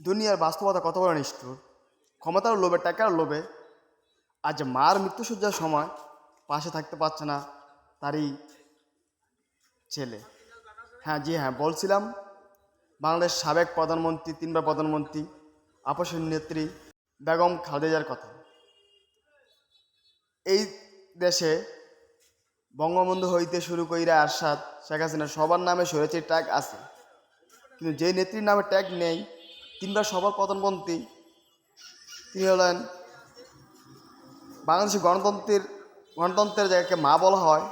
দুনিয়ার বাস্তবতা কত বড় নিষ্ঠুর? ক্ষমতার লোভে, টাকার লোভে। আজ মার মৃত্যুসজ্জার সময় পাশে থাকতে পারছে না, তারই ছেলে। হ্যাঁ জি হ্যাঁ বলছিলাম, বাংলাদেশ সাবেক প্রধানমন্ত্রী, তিনবার প্রধানমন্ত্রী, আপসের নেত্রী বেগম খালেদার কথা। এই দেশে বঙ্গবন্ধু হইতে শুরু কইরা আরশাদ, শেখ হাসিনা সবার নামে সরেছে ট্যাগ আছে। কিন্তু যে নেত্রীর নামে ট্যাগ নেই তিনবার সবার প্রধানমন্ত্রী তিনি হলেন বাংলাদেশের গণতন্ত্রের গণতন্ত্রের জায়গাকে মা বলা হয়,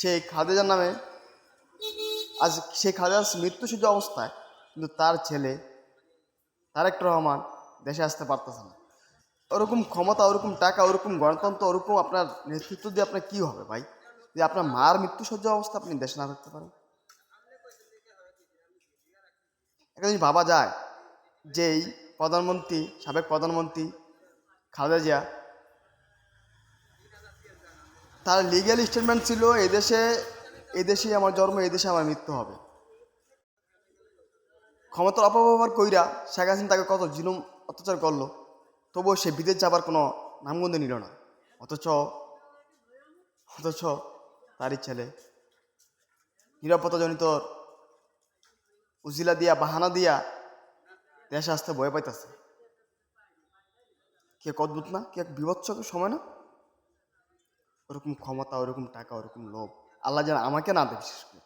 সেই খাদেজার নামে আজ সেই খালেদার মৃত্যুসূর্য অবস্থায় কিন্তু তার ছেলে তারেক রহমান দেশে আসতে পারতেছে না। ওরকম ক্ষমতা, ওরকম টাকা, ওরকম গণতন্ত্র, ওরকম আপনার নেতৃত্ব দিয়ে আপনার কী হবে ভাই? যে আপনার মার মৃত্যুসজ্জা অবস্থা আপনি দেশে না থাকতে পারেন। একটা জিনিস ভাবা যায় যে এই প্রধানমন্ত্রী, সাবেক প্রধানমন্ত্রী খালেদা জিয়া, তার লিগ্যাল স্টেটমেন্ট ছিল এদেশে এদেশেই আমার জন্ম এদেশে আমার মৃত্যু হবে। ক্ষমতার অপব্যবহার কইরা শেখ হাসিনা তাকে কত জুলুম, অত্যাচার করল, তবুও সে বিদেশ যাবার কোনো নামগন্ধ নিল না। অথচ অথচ তারই ছেলে, নিরাপত্তাজনিত উজিলা দিয়া, বাহানা দিয়া দেশে আসতে ভয় পাইতেছে। কে অদ্ভুত না? কে এক বিভৎস সময় না? ওরকম ক্ষমতা, ওরকম টাকা, ওরকম লোভ। আল্লাহ যেন আমাকে না দেয় বিশেষ করে।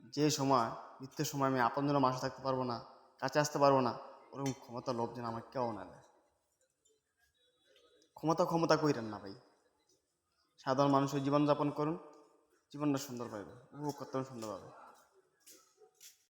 যে সময় মৃত্যুর সময় আমি আপন জন্য মাসে থাকতে পারব না, কাছে আসতে পারব না, ওরকম ক্ষমতা, লোভ যেন আমাকে কেউ না দেয়। ক্ষমতা ক্ষমতা কইরেন না ভাই? সাধারণ মানুষের জীবনযাপন করুন, জীবনটা সুন্দর পাইবে, উপভোগ করতে সুন্দর পাবে